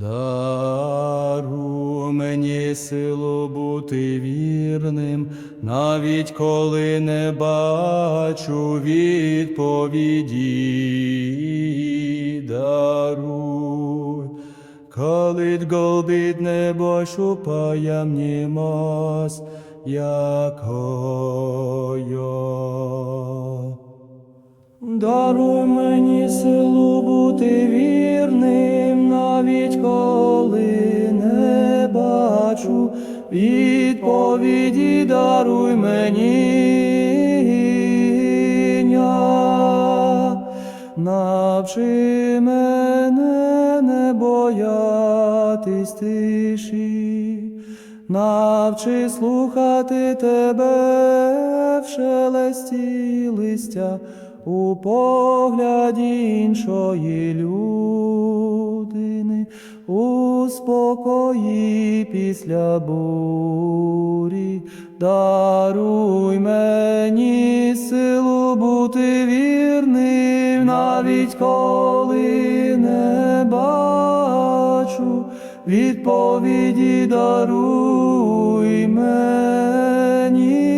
Дару мені силу бути вірним, навіть коли не бачу відповіді. Даруй, коли голбить небо шупає мені мос, якою. Даруй мені силу бути вірним, навіть коли не бачу відповіді, даруй мені. Навчи мене не боятись тиші, навчи слухати тебе в шелесті листя у погляді іншої людини, у спокої після бурі, даруй мені силу бути вірним, навіть коли не бачу відповіді даруй мені.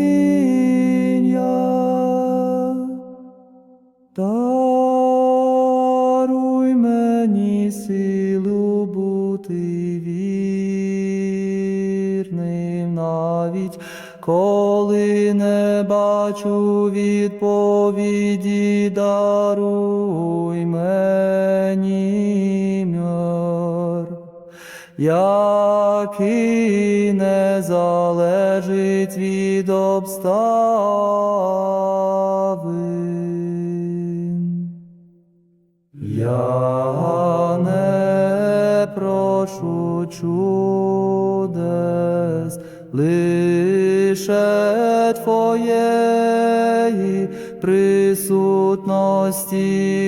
Навіть коли не бачу відповіді, даруй мені мир, який не залежить від обставин. Я не прошу чудес, лише Твоєї присутності,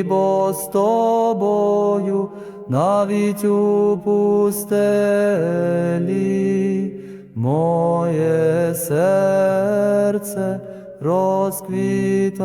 бо з тобою навіть у пустелі моє серце розквітає.